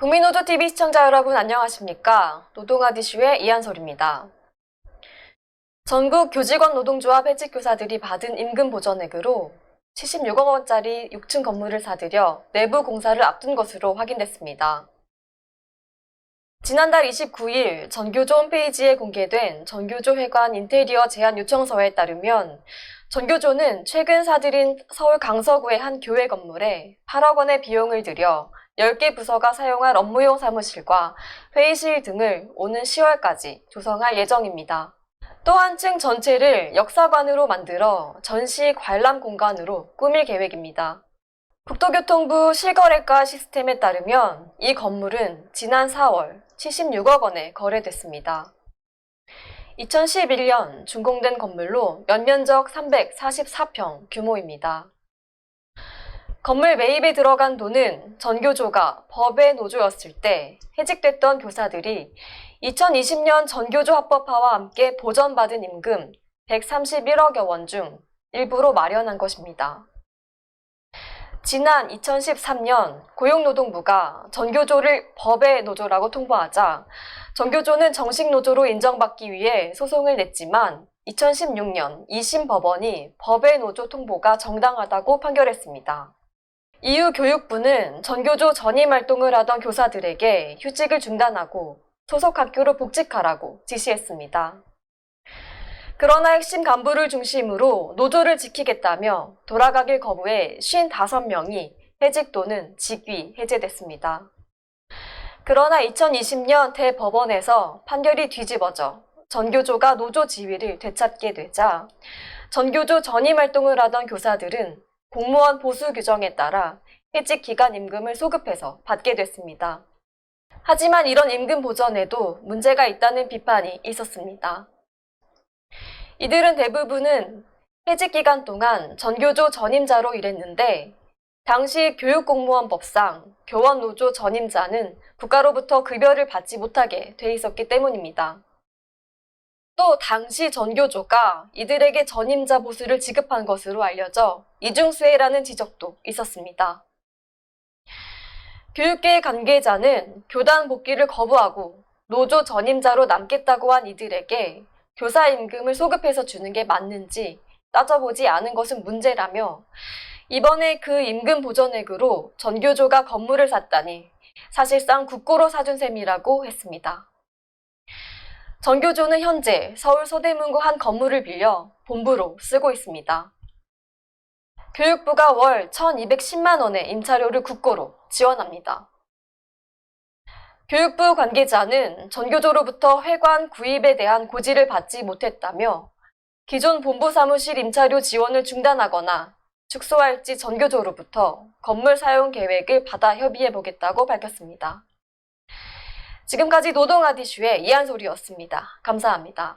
국민노조TV 시청자 여러분 안녕하십니까? 노동아 디슈의 이한솔입니다. 전국 교직원 노동조합 해직교사들이 받은 임금 보전액으로 76억 원짜리 6층 건물을 사들여 내부 공사를 앞둔 것으로 확인됐습니다. 지난달 29일 전교조 홈페이지에 공개된 전교조 회관 인테리어 제안 요청서에 따르면 전교조는 최근 사들인 서울 강서구의 한 교회 건물에 8억 원의 비용을 들여 10개 부서가 사용할 업무용 사무실과 회의실 등을 오는 10월까지 조성할 예정입니다. 또한 층 전체를 역사관으로 만들어 전시 관람 공간으로 꾸밀 계획입니다. 국토교통부 실거래가 시스템에 따르면 이 건물은 지난 4월 76억 원에 거래됐습니다. 2011년 준공된 건물로 연면적 344평 규모입니다. 건물 매입에 들어간 돈은 전교조가 법의 노조였을 때 해직됐던 교사들이 2020년 전교조 합법화와 함께 보전받은 임금 131억여 원 중 일부로 마련한 것입니다. 지난 2013년 고용노동부가 전교조를 법의 노조라고 통보하자 전교조는 정식 노조로 인정받기 위해 소송을 냈지만 2016년 2심 법원이 법의 노조 통보가 정당하다고 판결했습니다. 이후 교육부는 전교조 전임 활동을 하던 교사들에게 휴직을 중단하고 소속 학교로 복직하라고 지시했습니다. 그러나 핵심 간부를 중심으로 노조를 지키겠다며 돌아가길 거부해 55명이 해직 또는 직위 해제됐습니다. 그러나 2020년 대법원에서 판결이 뒤집어져 전교조가 노조 지위를 되찾게 되자 전교조 전임 활동을 하던 교사들은 공무원 보수 규정에 따라 해직 기간 임금을 소급해서 받게 됐습니다. 하지만 이런 임금 보전에도 문제가 있다는 비판이 있었습니다. 이들은 대부분은 해직 기간 동안 전교조 전임자로 일했는데 당시 교육공무원법상 교원노조 전임자는 국가로부터 급여를 받지 못하게 돼 있었기 때문입니다. 또 당시 전교조가 이들에게 전임자 보수를 지급한 것으로 알려져 이중수혜라는 지적도 있었습니다. 교육계 관계자는 교단 복귀를 거부하고 노조 전임자로 남겠다고 한 이들에게 교사 임금을 소급해서 주는 게 맞는지 따져보지 않은 것은 문제라며 이번에 그 임금 보전액으로 전교조가 건물을 샀다니 사실상 국고로 사준 셈이라고 했습니다. 전교조는 현재 서울 서대문구 한 건물을 빌려 본부로 쓰고 있습니다. 교육부가 월 1210만 원의 임차료를 국고로 지원합니다. 교육부 관계자는 전교조로부터 회관 구입에 대한 고지를 받지 못했다며 기존 본부 사무실 임차료 지원을 중단하거나 축소할지 전교조로부터 건물 사용 계획을 받아 협의해 보겠다고 밝혔습니다. 지금까지 노동아 디슈의 이한솔이었습니다. 감사합니다.